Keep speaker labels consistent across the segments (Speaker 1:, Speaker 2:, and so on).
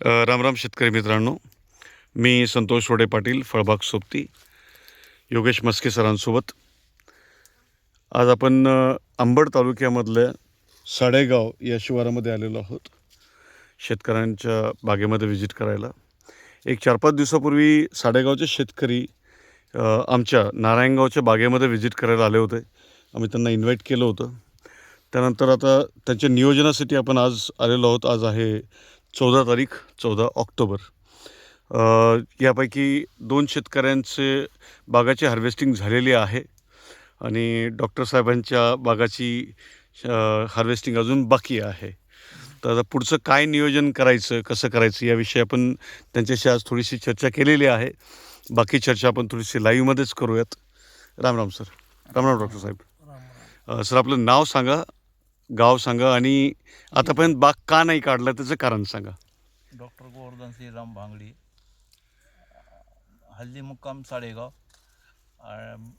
Speaker 1: रामराम शेतकरी मित्रांनो. मी संतोष रोडे पाटील फळबाग सोबती योगेश मस्के सरांसोबत. आज आपण अंबड तालुक्यामधल्या साडेगाव या शिवारामध्ये आलेलो आहोत. शेतकऱ्यांच्या बागेमध्ये व्हिजिट करायला. एक चार पाच दिवसापूर्वी साडेगावचे शेतकरी आमच्या नारायणगावच्या बागेमध्ये व्हिजिट करायला आले होते. आम्ही त्यांना इन्व्हाइट केलं होतं. त्यानंतर आता त्यांच्या नियोजनासाठी आपण आज आलेलो आहोत. आज आहे चौदा तारीख चौदा ऑक्टोबर. यापैकी दोन शेतकऱ्यांचे बागाची हार्वेस्टिंग झालेली आहे आणि डॉक्टर साहेबांच्या बागाची हार्वेस्टिंग अजून बाकी आहे. तर आता पुढचं काय नियोजन करायचं कसं करायचं याविषयी आपण त्यांच्याशी आज थोडीशी चर्चा केलेली आहे. बाकी चर्चा आपण थोडीशी लाईव्हमध्येच करूयात. राम राम सर. राम राम डॉक्टर साहेब. सर आपलं नाव सांगा. गाव सांगा आणि आतापर्यंत बाग का नाही काढला त्याचं कारण सांगा.
Speaker 2: डॉक्टर गोवर्धन श्रीराम भांगडी हल्ली मुक्काम साडेगाव अं,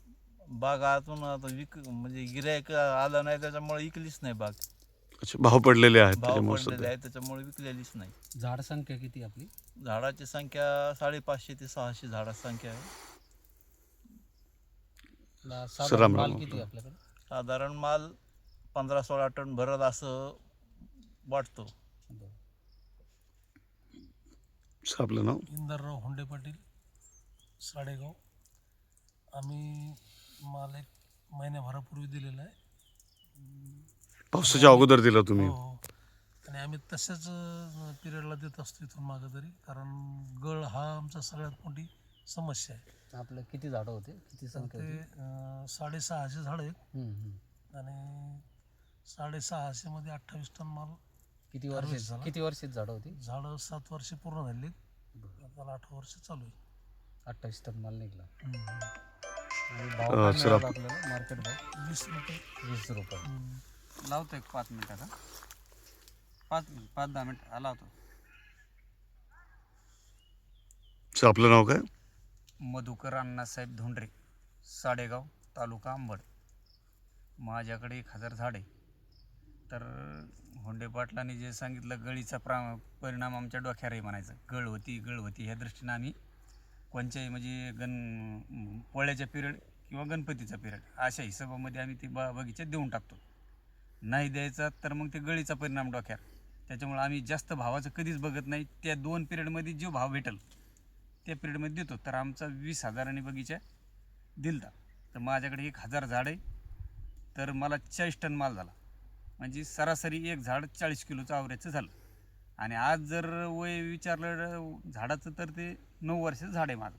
Speaker 2: बाग आतून आता विक म्हणजे गिरायक आला नाही त्याच्यामुळे विकलीच नाही बाग.
Speaker 1: अच्छा भाव पडलेले आहेत
Speaker 2: भाव
Speaker 1: त्याच्यामुळे
Speaker 2: पडलेले
Speaker 1: सध्या.
Speaker 2: आहे त्याच्यामुळे विकलेलीच नाही.
Speaker 3: झाड संख्या किती आपली?
Speaker 2: झाडाची संख्या साडेपाचशे ते सहाशे झाडाची संख्या आहे.
Speaker 3: ला-
Speaker 1: सर,
Speaker 3: साधारण
Speaker 1: राम-
Speaker 3: माल
Speaker 1: राम.
Speaker 3: किती आहे आपल्याकडे?
Speaker 2: साधारण माल पंधरा सोळा टन भरत असं वाटतो.
Speaker 1: आपलं नाव
Speaker 4: इंदरराव होंडे पाटील साडेगाव. आम्ही माल एक महिन्याभरापूर्वी दिलेला आहे.
Speaker 1: पावसाच्या अगोदर दिला तुम्ही.
Speaker 4: हो हो. आणि आम्ही तशाच पिरियडला देत असतो इथून मागं तरी. कारण गळ हा आमचा सगळ्यात मोठी समस्या आहे.
Speaker 3: आपलं किती झाडं होते? किती संख्या
Speaker 4: साडेसहाशे झाडं आहेत. आणि साडेसहाशे मध्ये अठ्ठावीस टन माल
Speaker 3: किती वर्ष
Speaker 4: झाला.
Speaker 3: किती वर्षात झाडं होती?
Speaker 4: झाडं सात वर्षे पूर्ण झाली. आता आठ वर्ष चालू आहे.
Speaker 3: अठ्ठावीस टन माल निघला.
Speaker 4: हम्म.
Speaker 3: आणि भाव
Speaker 1: अं,
Speaker 3: काय
Speaker 1: सर,
Speaker 3: मिळाला
Speaker 1: आप-
Speaker 3: आपल्याला? मार्केट भाव?
Speaker 4: वीस रुपये.
Speaker 3: वीस रुपये.
Speaker 4: हम्म.
Speaker 5: लावतो एक पाच मिनिटाचा पाच पाच दहा मिनिट. होतो
Speaker 1: सर आपलं नाव काय?
Speaker 5: मधुकर अण्णासाहेब धोंडरे साडेगाव तालुका अंबड. माझ्याकडे एक हजार झाडे तर होंडे पाटलांनी जे सांगितलं गळीचा प्रा परिणाम आमच्या डोक्यावरही म्हणायचं. गळ होती गळ होती. ह्या दृष्टीनं आम्ही कोणत्याही म्हणजे गण पोळ्याच्या पिरियड किंवा गणपतीचा पिरियड अशा हिशोबामध्ये आम्ही ती बा बगीचा देऊन टाकतो. नाही द्यायचा तर मग ते गळीचा परिणाम डोक्यावर. त्याच्यामुळे आम्ही जास्त भावाचं कधीच बघत नाही. त्या दोन पिरियडमध्ये जो भाव भेटेल त्या पिरियडमध्ये देतो. तर आमचा वीस हजाराने बगीचा दिलता. तर माझ्याकडे एक हजार झाड आहे. तर मला चाळीस टन माल झाला. म्हणजे सरासरी एक झाड चाळीस किलोचं आवऱ्याचं झालं. आणि आज जर वय विचारलं झाडाचं तर ते नऊ वर्षाचं झाड आहे माझं.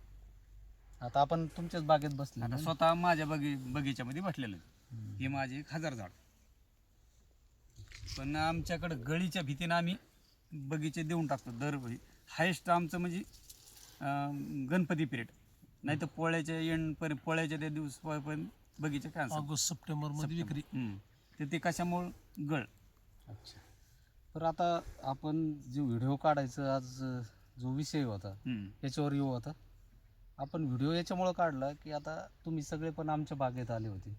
Speaker 3: आता आपण तुमच्याच बागेत बसले
Speaker 5: आता? स्वतः माझ्या बगी बगीच्यामध्ये बसलेलं आहे. हे माझे एक हजार झाड. पण आमच्याकडं गळीच्या भीतीनं आम्ही बगीचे देऊन टाकतो दर हायेस्ट आमचं म्हणजे अं, गणपती पिरियड नाही तर पोळ्याच्या एंड पर पोळ्याच्या त्या दिवस पण बगीचे कॅन्सल
Speaker 4: ऑगस्ट सप्टेंबर. मध्ये विक्री
Speaker 5: तर ते कशामुळं गळ
Speaker 3: अच्छा तर आता आपण जे व्हिडिओ काढायचं आज जो विषय होता. याच्यावर येऊ आता आपण व्हिडिओ याच्यामुळं काढला की आता तुम्ही सगळे पण आमच्या बागेत आले होते.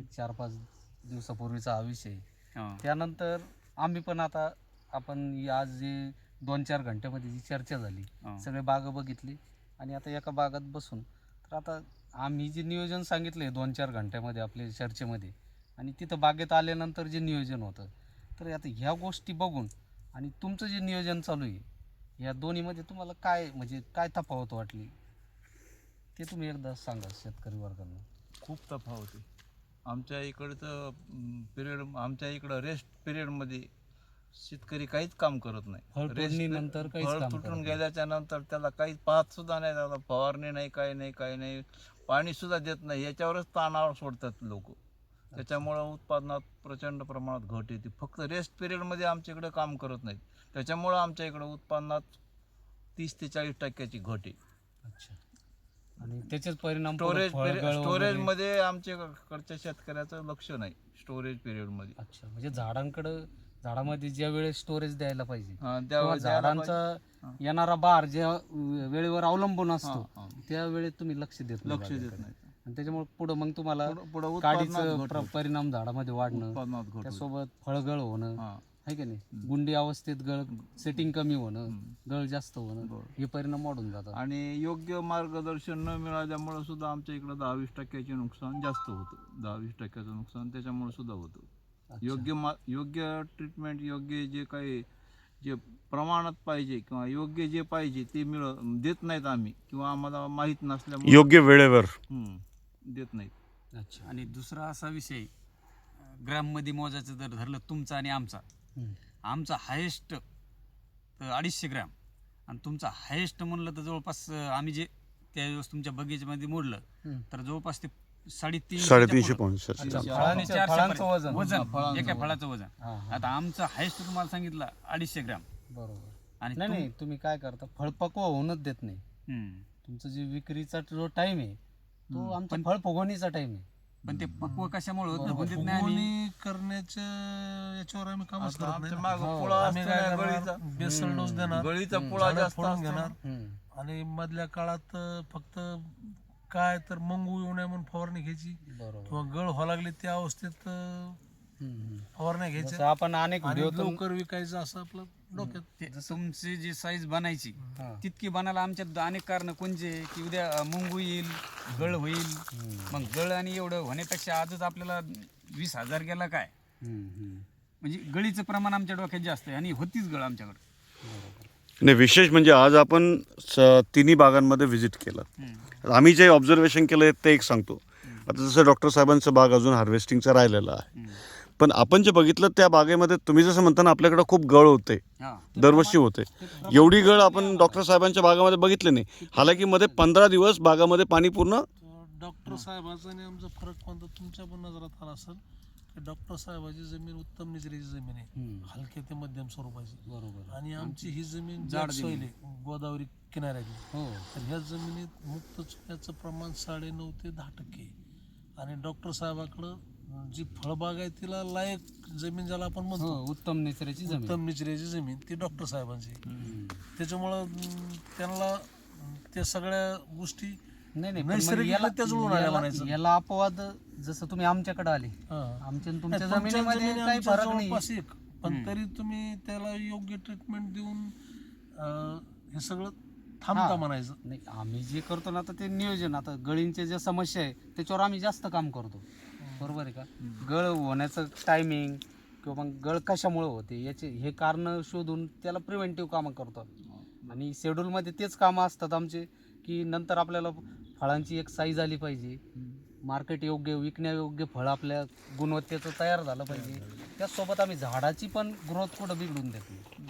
Speaker 3: एक चार पाच दिवसापूर्वीचा हा विषय. त्यानंतर आम्ही पण आता आपण आज जे दोन चार घंट्यामध्ये जी चर्चा झाली. सगळे बागं बघितली आणि आता एका बागात बसून तर आता आम्ही जे नियोजन सांगितले दोन चार घंट्यामध्ये आपल्या चर्चेमध्ये आणि तिथं बागेत आल्यानंतर जे नियोजन होतं. तर आता ह्या गोष्टी बघून आणि तुमचं जे नियोजन चालू आहे या दोन्हीमध्ये तुम्हाला काय म्हणजे काय तफावत वाटली? ते तुम्ही एकदा सांगा शेतकरी वर्गांना.
Speaker 2: खूप तफावत आहे. आमच्या इकडचं पिरियड आमच्या इकडं रेस्ट पिरियडमध्ये शेतकरी काहीच काम करत नाही.
Speaker 3: काहीच
Speaker 2: फळ तुटून. गेल्याच्यानंतर त्याला काहीच पाहत सुद्धा नाही त्याला फवारणी नाही काही नाही काही नाही. पाणी सुद्धा देत नाही. याच्यावरच ताणावर सोडतात लोक. त्याच्यामुळं उत्पादनात प्रचंड प्रमाणात घट येते. फक्त रेस्ट पिरियडमध्ये आमच्या इकडे काम करत नाहीत. त्याच्यामुळं आमच्या इकडं उत्पादनात तीस ते चाळीस टक्क्याची घट आहे
Speaker 3: अच्छा. आणि त्याचेच परिणाम
Speaker 2: स्टोरेज स्टोरेजमध्ये आमच्याकडच्या शेतकऱ्याचं लक्ष नाही स्टोरेज पिरियडमध्ये
Speaker 3: अच्छा. म्हणजे झाडांकडं झाडामध्ये ज्या वेळेस स्टोरेज द्यायला पाहिजे झाडांचा. येणारा बार ज्या वेळेवर अवलंबून असतो. त्या वेळेत तुम्ही लक्ष देत
Speaker 2: लक्ष देत. नाही
Speaker 3: आणि त्याच्यामुळे पुढं मग तुम्हाला
Speaker 2: पुढं- पुढं उत्पादनात
Speaker 3: काडीचं
Speaker 2: घट
Speaker 3: प्र-
Speaker 2: होते.
Speaker 3: परिणाम झाडामध्ये वाढणं
Speaker 2: उत्पादनात घट होते.
Speaker 3: त्यासोबत फळगळ होणं
Speaker 2: हा.
Speaker 3: आहे का नाही? गुंडी अवस्थेत गळ सेटिंग कमी होणं गळ जास्त होणं हे परिणाम वाढून जातात.
Speaker 2: आणि योग्य मार्गदर्शन न मिळाल्यामुळे सुद्धा आमच्या इकडं दहा वीस टक्क्याचे नुकसान जास्त होतं. दहा वीस टक्क्याचं नुकसान त्याच्यामुळे सुद्धा होतं. योग्य मा योग्य ट्रीटमेंट योग्य जे काही जे प्रमाणात पाहिजे किंवा योग्य जे पाहिजे ते मिळ देत नाहीत आम्ही किंवा आम्हाला माहीत नसल्यामुळे
Speaker 1: योग्य वेळेवर.
Speaker 2: हम्म, देत नाहीत
Speaker 3: अच्छा
Speaker 5: आणि दुसरा असा विषय ग्रॅममध्ये मोजायचं जर धरलं तुमचा आणि आमचा
Speaker 3: हम्म.
Speaker 5: आमचा हायेस्ट अडीचशे ग्रॅम आणि तुमचा हायेस्ट म्हणलं तर जवळपास अं, आम्ही जे त्यावेळेस तुमच्या बगीच्यामध्ये मोडलं
Speaker 3: हम्म.
Speaker 5: तर जवळपास ते साडेतीन
Speaker 1: साडेतीनशे पाऊंड सर
Speaker 3: अच्छा,
Speaker 2: तीनशे
Speaker 3: फळांचं-
Speaker 5: आणि चारशे
Speaker 3: फळांचं
Speaker 5: पर्यंत.
Speaker 3: वजन
Speaker 5: वजन
Speaker 2: फळांचं
Speaker 5: एका
Speaker 2: वजन.
Speaker 5: फळाचं वजन
Speaker 3: हा, हा.
Speaker 5: आता आमचं हायेस्ट तुम्हाला सांगितलं अडीचशे ग्रॅम
Speaker 3: बरोबर
Speaker 5: आणि
Speaker 3: नाही
Speaker 5: तुम-
Speaker 3: नाही तुम्ही काय करता फळपक्व होऊनच देत नाही
Speaker 5: हम्म.
Speaker 3: तुमचं जे विक्रीचा जो टाइम आहे तो. आमचा फळ फुगवणीचा टाइम आहे
Speaker 5: पण ते पक्व कशामुळे होत नाही आणि
Speaker 4: फुगवणी करण्याच्या याच्यावर आम्ही कामच
Speaker 2: आता
Speaker 4: करत
Speaker 2: आमच्या
Speaker 4: नाही
Speaker 2: मागं
Speaker 3: हो.
Speaker 2: पुळा
Speaker 4: आम्ही
Speaker 2: असतो
Speaker 4: काय
Speaker 2: ना
Speaker 4: करणार?
Speaker 2: गळीचा
Speaker 4: बेसल डोस देणार
Speaker 2: गळीचा. पुळा जास्त
Speaker 4: फोडून
Speaker 2: असतो.
Speaker 4: घेणार
Speaker 3: हम्म.
Speaker 4: आणि मधल्या काळात अं, फक्त काय तर मंगू येऊ नये म्हणून फवारणी घ्यायची
Speaker 3: बरोबर
Speaker 4: किंवा गळ व्हावं लागली त्या अवस्थेत अं,
Speaker 3: हम्म, हम्म.
Speaker 4: फवारण्या
Speaker 3: जसं
Speaker 4: घ्यायच्या
Speaker 3: आपण अनेक
Speaker 4: आणि
Speaker 3: व्हिडिओ
Speaker 4: लवकर विकायचं असं आपलं डोक्यात
Speaker 5: ते. तुमची जी साईज बनायची
Speaker 3: हा.
Speaker 5: तितकी बनायला आमच्यात अनेक कारण कोणचे? की उद्या मुंगू येईल गळ होईल. मग गळ आणि एवढं होण्यापेक्षा आजच आपल्याला वीस हजार गेला काय?
Speaker 3: हम्म, हम्म.
Speaker 5: म्हणजे गळीचं प्रमाण आमच्या डोक्यात जास्त आहे आणि होतीच गळ आमच्याकडे.
Speaker 1: नाही विशेष म्हणजे आज आपण स- तिन्ही बागांमध्ये व्हिजिट केलं. आम्ही जे ऑब्झर्वेशन केलं ते एक सांगतो. आता जसं डॉक्टर साहेबांचा बाग अजून हार्वेस्टिंगचा राहिलेला आहे. पण आपण जे बघितलं त्या बागेमध्ये तुम्ही जसं म्हणता ना आपल्याकडे खूप गळ होते.
Speaker 5: हा.
Speaker 1: दरवर्षी होते. एवढी गळ आपण डॉक्टर साहेबांच्या बागामध्ये बघितली नाही. हालाकी मध्ये पंधरा दिवस बागामध्ये पाणी पूर्ण
Speaker 4: डॉक्टर साहेबाचा आणि आमचा फरक कोणता? तुमच्या पण नजरात आला असेल की डॉक्टर साहेबाची जमीन उत्तम निचऱ्याची जमीन आहे. हलक्या ते मध्यम स्वरूपाची.
Speaker 3: बरोबर.
Speaker 4: आणि आमची ही जमीन
Speaker 5: जाड.
Speaker 4: सोयली आहे, गोदावरी किनाऱ्याची.
Speaker 3: हो.
Speaker 4: तर ह्या जमिनीत मुक्त चुन्याचं प्रमाण साडे नऊ ते दहा टक्के. आणि डॉक्टर साहेबाकडं जी फळबाग आहे तिला लायक जमीन ज्याला आपण
Speaker 3: हो
Speaker 4: म्हणतो
Speaker 3: उत्तम निचऱ्याची जमीन
Speaker 4: उत्तम निचऱ्याची जमीन ती डॉक्टर साहेबांची.
Speaker 3: हम्म.
Speaker 4: त्याच्यामुळं अं, त्यांना त्या सगळ्या गोष्टी
Speaker 3: नाही नाही पण मग
Speaker 4: नैसर्गिक
Speaker 3: याला-
Speaker 4: त्या जुळून आल्या
Speaker 3: याला-
Speaker 4: म्हणायचं.
Speaker 3: याला अपवाद जसं तुम्ही आमच्याकडे आले
Speaker 4: हा.
Speaker 3: आमच्या आणि
Speaker 4: नाही,
Speaker 3: तुमच्या जमिनीमध्ये
Speaker 4: जमिनी
Speaker 3: काही
Speaker 4: आमच्या
Speaker 3: फरक नाही
Speaker 4: जवळपास एक पण तरी तुम्ही त्याला योग्य ट्रीटमेंट देऊन अं, हे सगळं थांबता. म्हणायचं
Speaker 3: नाही आम्ही जे करतो ना आता ते नियोजन आता गळींचे जे समस्या आहे त्याच्यावर आम्ही जास्त काम करतो बरोबर आहे का? गळ होण्याचं टायमिंग किंवा मग गळ कशामुळे होते याचे हे कारण शोधून त्याला प्रिव्हेंटिव्ह कामं करतो आणि शेड्यूलमध्ये तेच कामं असतात आमचे की नंतर आपल्याला फळांची एक साईज आली पाहिजे. मार्केट योग्य विकण्यायोग्य फळ आपल्या गुणवत्तेचं तयार झालं पाहिजे. त्याचसोबत आम्ही झाडाची पण ग्रोथ कुठं बिघडून देत नाही.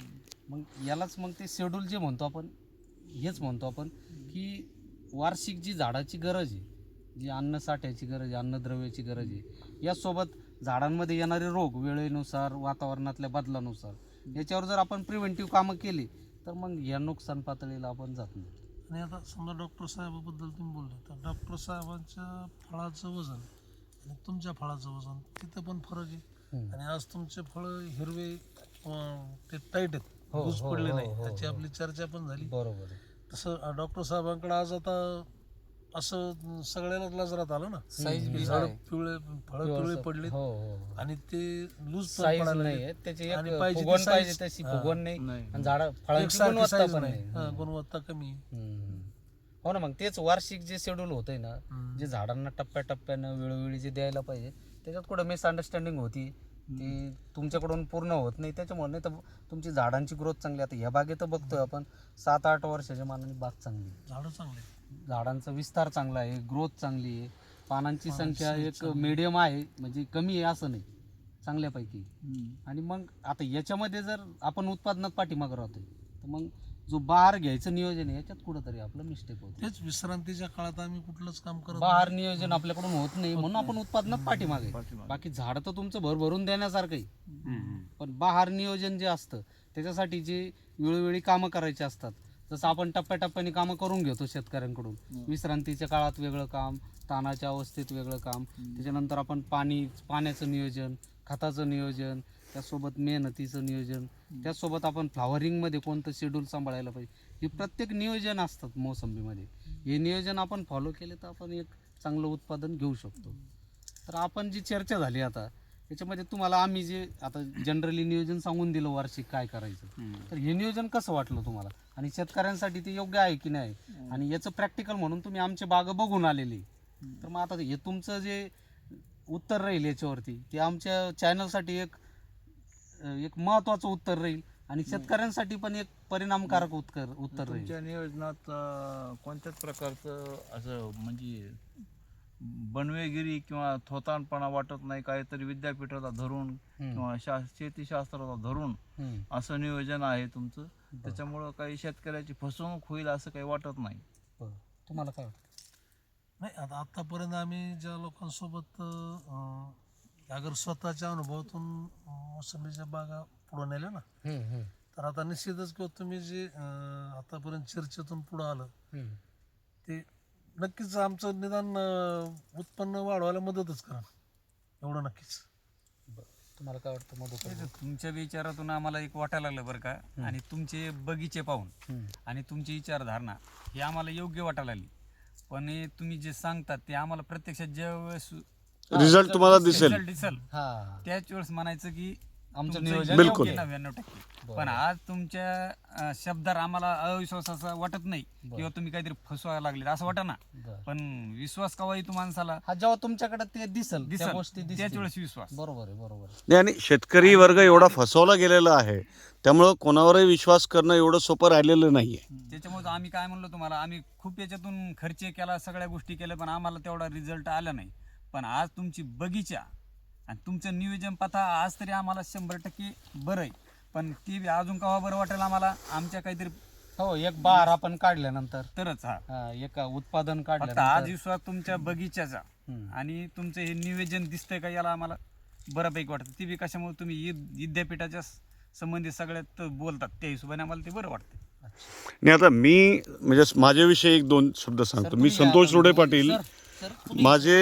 Speaker 3: मग यालाच मग ते शेड्यूल जे म्हणतो आपण हेच म्हणतो आपण की वार्षिक जी झाडाची गरज आहे जी अन्न साठ्याची गरज आहे अन्नद्रव्याची गरज आहे. यासोबत झाडांमध्ये येणारे रोग वेळेनुसार वातावरणातल्या बदलानुसार याच्यावर जर आपण प्रिव्हेंटिव्ह कामं केली तर मग या नुकसान पातळीला आपण जात नाही.
Speaker 4: आणि आता समजा डॉक्टर साहेबाबद्दल तुम्ही बोलले तर डॉक्टर साहेबांच्या फळाचं वजन आणि तुमच्या फळाचं वजन तिथं पण फरक आहे. आणि आज तुमचे फळं हिरवे ते टाईट आहेत
Speaker 3: हो, हो,
Speaker 4: पडले
Speaker 3: हो,
Speaker 4: नाही
Speaker 3: हो,
Speaker 4: त्याची
Speaker 3: हो.
Speaker 4: आपली चर्चा पण झाली.
Speaker 3: बरोबर
Speaker 4: तसं डॉक्टर साहेबांकडे आज आता असं सगळ्याला नजरात आलं ना
Speaker 3: साईज
Speaker 4: की झाड. पिवळे फळं पिवळे पडलेत
Speaker 3: हो हो
Speaker 4: आणि ते लूज
Speaker 3: साईज नाही आहे त्याची
Speaker 4: आणि
Speaker 3: एक
Speaker 4: पाहिजे ती
Speaker 3: फुगवण पाहिजे
Speaker 4: size.
Speaker 3: तशी
Speaker 4: हा.
Speaker 3: फुगवण नाही
Speaker 2: नाही.
Speaker 3: आणि झाडा फळांची गुणवत्ता
Speaker 4: साईज
Speaker 3: पण
Speaker 4: नाही
Speaker 3: नाही
Speaker 4: हा, गुणवत्ता कमी आहे.
Speaker 3: हम्म. हो ना मग तेच वार्षिक जे शेड्यूल होतंय ना
Speaker 4: हम्म.
Speaker 3: जे झाडांना टप्प्याटप्प्यानं वेळोवेळी जे द्यायला पाहिजे त्याच्यात कुठं मिसअंडरस्टँडिंग होती ती तुमच्याकडून पूर्ण होत नाही त्याच्यामुळे नाही तर तुमची झाडांची ग्रोथ चांगली आता ह्या बागेत बघतोय आपण सात आठ वर्षाच्या मानाने बाग चांगली.
Speaker 4: झाडं चांगले.
Speaker 3: झाडांचा विस्तार चांगला आहे ग्रोथ चांगली आहे. पानांची संख्या एक मीडियम आहे म्हणजे कमी आहे असं नाही चांगल्यापैकी. आणि मग आता याच्यामध्ये जर आपण उत्पादनात पाठीमागं राहतोय तर मग जो बहार घ्यायचं नियोजन आहे याच्यात कुठंतरी आपलं मिस्टेक होतं
Speaker 4: तेच विश्रांतीच्या काळात आम्ही कुठलंच काम करत
Speaker 3: बहार नियोजन आपल्याकडून होत नाही म्हणून आपण उत्पादनात पाठीमागे. बाकी झाड तर तुमचं भरभरून देण्यासारखं आहे. पण बहार नियोजन जे असतं त्याच्यासाठी जे वेळोवेळी कामं करायची असतात जसं आपण टप्प्याटप्प्याने कामं करून घेतो शेतकऱ्यांकडून. विश्रांतीच्या काळात वेगळं काम तानाच्या अवस्थेत वेगळं काम. त्याच्यानंतर आपण पाणी पाण्याचं नियोजन खताचं नियोजन त्यासोबत मेहनतीचं नियोजन त्याचसोबत आपण फ्लॉवरिंगमध्ये कोणतं शेड्यूल सांभाळायला पाहिजे? हे प्रत्येक नियोजन असतात मोसंबीमध्ये. हे नियोजन आपण फॉलो केले तर आपण एक चांगलं उत्पादन घेऊ शकतो. तर आपण जी चर्चा झाली आता त्याच्यामध्ये तुम्हाला आम्ही जे आता जनरली नियोजन सांगून दिलं वार्षिक काय करायचं. तर हे नियोजन कसं वाटलं तुम्हाला? आणि शेतकऱ्यांसाठी ते योग्य आहे की नाही? आणि याचं प्रॅक्टिकल म्हणून तुम्ही आमचे बाग बघून आलेले तर मग आता हे तुमचं जे उत्तर राहील याच्यावरती ते आमच्या चॅनलसाठी एक एक महत्वाचं उत्तर राहील. आणि शेतकऱ्यांसाठी पण एक परिणामकारक उत्तर उत्तर राहील.
Speaker 2: नियोजनात कोणत्याच प्रकारचं असं म्हणजे बनवेगिरी किंवा थोताणपणा वाटत नाही काहीतरी विद्यापीठाला धरून. किंवा शा शेतीशास्त्राला धरून. असं नियोजन आहे तुमचं त्याच्यामुळं काही शेतकऱ्याची फसवणूक होईल असं काही वाटत नाही.
Speaker 3: तुम्हाला काय वाटतं
Speaker 4: नाही आता आतापर्यंत आम्ही ज्या लोकांसोबत अगर स्वतःच्या अनुभवातून मोसंबीच्या बागा पुढे नेल्या ना तर आता निश्चितच किंवा तुम्ही जे आतापर्यंत चर्चेतून पुढं आलं ते नक्कीच आमचं निदान अं, उत्पन्न वाढवायला मदतच करा. एवढं नक्कीच.
Speaker 3: तुम्हाला काय वाटतं मधुकर
Speaker 5: तुमच्या विचारातून आम्हाला एक वाटायला लागलं बरं का? आणि तुमचे बगीचे पाहून. आणि तुमची विचारधारणा ही आम्हाला योग्य वाटायला लागली. पण हे तुम्ही जे सांगतात ते आम्हाला प्रत्यक्षात ज्या वेळेस
Speaker 1: रिझल्ट तुम्हाला दिसेल.
Speaker 5: दिसेल.
Speaker 3: हा.
Speaker 5: त्याच वेळेस म्हणायचं की
Speaker 3: आमचं नियोजन
Speaker 5: योग्य
Speaker 1: बिलकुल.
Speaker 5: नव्याण्णव टक्के
Speaker 3: बरं.
Speaker 5: पण आज तुमच्या अं, शब्दात आम्हाला अविश्वासाचा वाटत नाही किंवा तुम्ही काहीतरी फसवायला लागले असं वाटत ना
Speaker 3: बरं.
Speaker 5: पण विश्वास कवा येतो माणसाला
Speaker 3: हा जेव्हा तुमच्याकडे ते दिसल त्या
Speaker 5: दिसल
Speaker 3: गोष्टी
Speaker 5: त्याच
Speaker 3: दिसतील.
Speaker 5: वेळेस विश्वास
Speaker 3: बरोबर आहे बरोबर आहे.
Speaker 1: नाही, आणि शेतकरी वर्ग एवढा फसवला गेलेला आहे त्यामुळं कोणावरही विश्वास करणं एवढं सोपं राहिलेलं नाही आहे
Speaker 5: त्याच्यामुळे आम्ही काय म्हणलो तुम्हाला आम्ही खूप याच्यातून खर्च केला सगळ्या गोष्टी केल्या पण आम्हाला तेवढा रिझल्ट आला नाही पण आज तुमची बगीचा आणि तुमचं नियोजन पाहता आज तरी आम्हाला शंभर टक्के बरं आहे. पण ती बी अजून केव्हा बरं वाटेल आम्हाला? आमच्या काहीतरी
Speaker 3: हो एक बार आपण काढल्यानंतर.
Speaker 5: तरच हा.
Speaker 3: हा, एक उत्पादन
Speaker 5: फक्त आज विश्वास तुमच्या बगीच्याचा
Speaker 3: हम्म.
Speaker 5: आणि तुमचं हे नियोजन दिसतंय का याला आम्हाला बऱ्यापैकी वाटतं. ती बी कशामुळे तुम्ही विद- विद्यापीठाच्या स- संबंधित सगळ्यात बोलतात त्या हिशोबाने आम्हाला ते बरं वाटतं
Speaker 1: आणि आता मी म्हणजे माझ्याविषयी एक दोन शब्द सांगतो. मी
Speaker 3: तुम्ही या
Speaker 1: संतोष. रोडे पाटील. माझे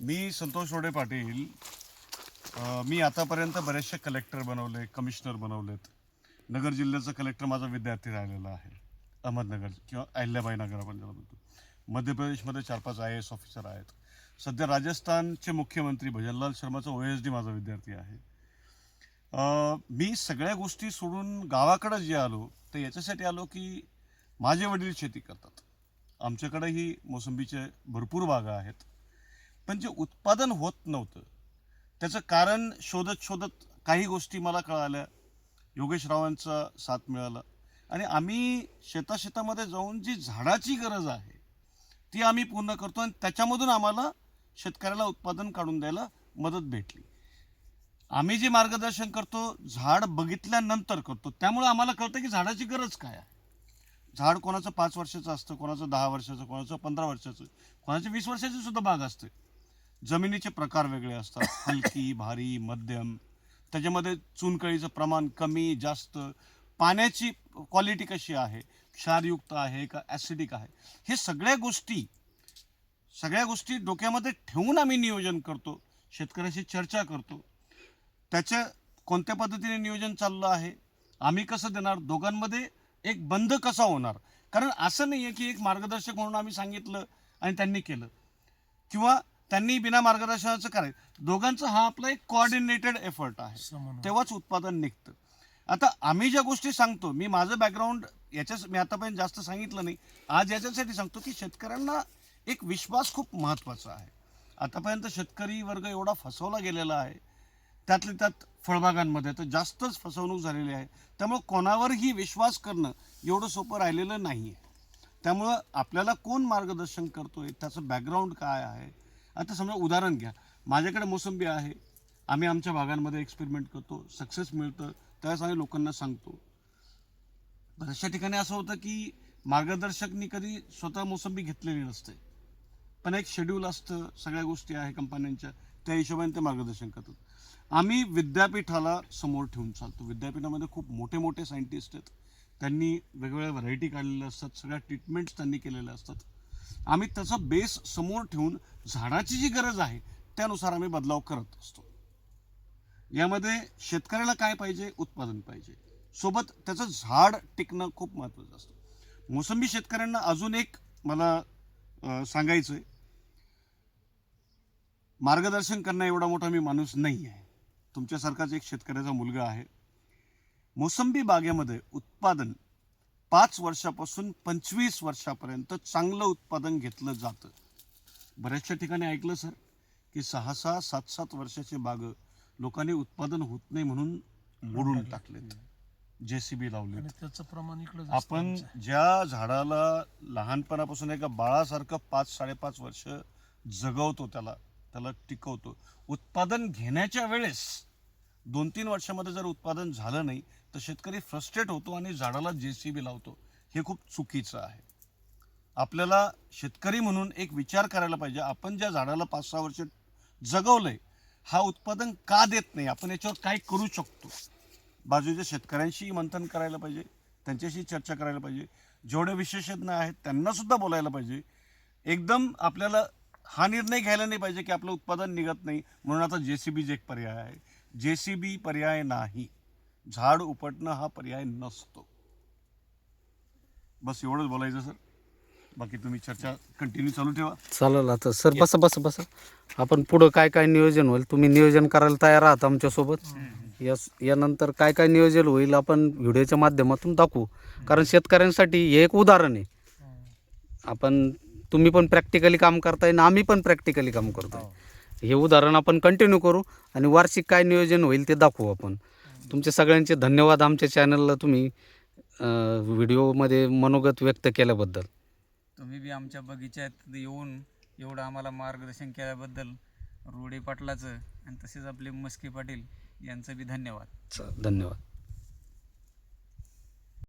Speaker 3: मी
Speaker 1: संतोष रोडे पाटील. मी आतापर्यंत बरेचसे कलेक्टर बनवले कमिशनर बनवलेत. नगर जिल्ह्याचा कलेक्टर माझा विद्यार्थी राहिलेला आहे. अहमदनगर किंवा अहिल्याबाई नगर आपण ज्याला म्हणतो. मध्य प्रदेशमध्ये चार पाच आय एस ऑफिसर आहेत. सध्या राजस्थानचे मुख्यमंत्री भजनलाल शर्माचा ओ एस डी माझा विद्यार्थी आहे. मी सगळ्या गोष्टी सोडून गावाकडं जे आलो तर याच्यासाठी आलो की माझे वडील शेती करतात. आमच्याकडेही मोसंबीचे भरपूर बागा आहेत. पण जे उत्पादन होत नव्हतं. त्याचं कारण शोधत शोधत काही गोष्टी मला कळाल्या. योगेश रावांचा साथ मिळाला. आणि आम्ही शेताशेतामध्ये जाऊन जी झाडाची गरज आहे ती आम्ही पूर्ण करतो आणि त्याच्यामधून आम्हाला शेतकऱ्याला उत्पादन काढून द्यायला मदत भेटली. आम्ही जे मार्गदर्शन करतो झाड बघितल्यानंतर करतो. त्यामुळे आम्हाला कळतं की झाडाची गरज काय आहे. झाड कोणाचं पाच वर्षाचं असतं कोणाचं दहा वर्षाचं कोणाचं पंधरा वर्षाचं कोणाचं वीस वर्षाची सुद्धा बाग असते. जमिनीचे प्रकार वेगळे असतात. हलकी भारी मध्यम. त्याच्यामध्ये चुनकळीचं प्रमाण कमी जास्त. पाण्याची क्वालिटी कशी आहे? क्षारयुक्त आहे का ॲसिडिक आहे? हे सगळ्या गोष्टी सगळ्या गोष्टी डोक्यामध्ये ठेवून आम्ही नियोजन करतो. शेतकऱ्याशी चर्चा करतो. त्याचं कोणत्या पद्धतीने नियोजन चाललं आहे? आम्ही कसं देणार? दोघांमध्ये एक बंध कसा होणार? कारण असं नाही आहे की एक मार्गदर्शक म्हणून आम्ही सांगितलं आणि त्यांनी केलं. किंवा त्यांनी बिना मार्गदर्शनाचं करायचं. दोघांचा हा आपला एक कोऑर्डिनेटेड एफर्ट आहे. तेव्हाच उत्पादन निघतं. आता आम्ही ज्या गोष्टी सांगतो मी माझं बॅकग्राऊंड याच्याच मी आतापर्यंत जास्त सांगितलं नाही. आज याच्यासाठी सांगतो की शेतकऱ्यांना एक विश्वास खूप महत्त्वाचा आहे. आतापर्यंत शेतकरी वर्ग एवढा फसवला गेलेला आहे. त्यातल्या त्यात फळबागांमध्ये तर जास्तच फसवणूक झालेली आहे. त्यामुळं कोणावरही विश्वास करणं एवढं सोपं राहिलेलं नाही आहे त्यामुळं आपल्याला कोण मार्गदर्शन करतोय? त्याचं बॅकग्राऊंड काय आहे? आता समजा उदाहरण घ्या. माझ्याकडे मोसंबी आहे. आम्ही आमच्या भागांमध्ये एक्सपेरिमेंट करतो. सक्सेस मिळतं. त्यावेळेस आम्ही लोकांना सांगतो. बऱ्याचशा ठिकाणी असं होतं की मार्गदर्शकनी कधी स्वतः मोसंबी घेतलेली नसते. पण एक शेड्यूल असतं. सगळ्या गोष्टी आहे कंपन्यांच्या त्या हिशोबाने ते मार्गदर्शन करतात. आम्ही विद्यापीठाला समोर ठेवून चालतो. विद्यापीठामध्ये खूप मोठे मोठे सायंटिस्ट आहेत. त्यांनी वेगवेगळ्या व्हरायटी काढलेल्या असतात. सगळ्या ट्रीटमेंट्स त्यांनी केलेल्या असतात. आम्ही त्याचा बेस समोर ठेवून झाडाची जी गरज आहे त्यानुसार आम्ही बदलाव करत असतो. यामध्ये शेतकऱ्याला काय पाहिजे? उत्पादन पाहिजे. सोबत त्याचं झाड टिकणं खूप महत्त्वाचं असतं. मोसंबी शेतकऱ्यांना अजून एक मला सांगायचं आहे मार्गदर्शन करणं एवढा मोठा मी माणूस नाही आहे. तुमच्यासारखाच एक शेतकऱ्याचा मुलगा आहे. मोसंबी बागेमध्ये उत्पादन पाच वर्षापासून पंचवीस वर्षापर्यंत चांगलं उत्पादन घेतलं जातं. बऱ्याचशा ठिकाणी ऐकलं सर की सहा सहा सात सात वर्षाचे बाग लोकांनी उत्पादन होत नाही म्हणून मोडून टाकलेत. जे सी बी लावले
Speaker 4: त्याचं प्रमाण इकडे
Speaker 1: आपण ज्या झाडाला लहानपणापासून एका बाळासारखं पाच साडेपाच वर्ष जगवतो त्याला त्याला टिकवतो. उत्पादन घेण्याच्या वेळेस दोन तीन वर्षामध्ये जर उत्पादन झालं नाही तर शेतकरी फ्रस्ट्रेट होतो आणि झाडाला जे सी बी लावतो. हे खूप चुकीचं आहे. आपल्याला शेतकरी म्हणून एक विचार करायला पाहिजे. आपण ज्या झाडाला पाच सहा वर्ष जगवलंय हा उत्पादन का देत नाही? आपण याच्यावर काय करू शकतो? बाजूच्या शेतकऱ्यांशी मंथन करायला पाहिजे. त्यांच्याशी चर्चा करायला पाहिजे. जेवढे विशेषज्ञ आहेत त्यांनासुद्धा बोलायला पाहिजे. एकदम आपल्याला हा निर्णय घ्यायला नाही पाहिजे की आपलं उत्पादन निघत नाही. म्हणून आता जे सी बीज एक पर्याय आहे. जे सी बी पर्याय नाही. झाड उपटणं हा पर्याय नसतो. बस एवढंच बोलायचं सर. बाकी तुम्ही चर्चा कंटिन्यू चालू ठेवा.
Speaker 3: चालेल आता. सर बसा बसा बसा. आपण पुढं काय काय नियोजन होईल? तुम्ही नियोजन करायला तयार आहात आमच्यासोबत. यास यानंतर काय काय नियोजन होईल आपण व्हिडिओच्या माध्यमातून दाखवू. कारण शेतकऱ्यांसाठी हे एक उदाहरण आहे. आपण तुम्ही पण प्रॅक्टिकली काम करताय आणि आम्ही पण प्रॅक्टिकली काम करतोय. हे. उदाहरण आपण कंटिन्यू करू आणि वार्षिक काय नियोजन होईल ते दाखवू आपण. तुमचे सगळ्यांचे धन्यवाद आमच्या चॅनलला तुम्ही व्हिडिओमध्ये मनोगत व्यक्त केल्याबद्दल.
Speaker 5: तुम्ही बी आमच्या बगीच्यात येऊन एवढं आम्हाला मार्गदर्शन केल्याबद्दल रोडे पाटलाचं आणि तसेच आपले मस्के पाटील यांचं बी धन्यवाद.
Speaker 3: धन्यवाद.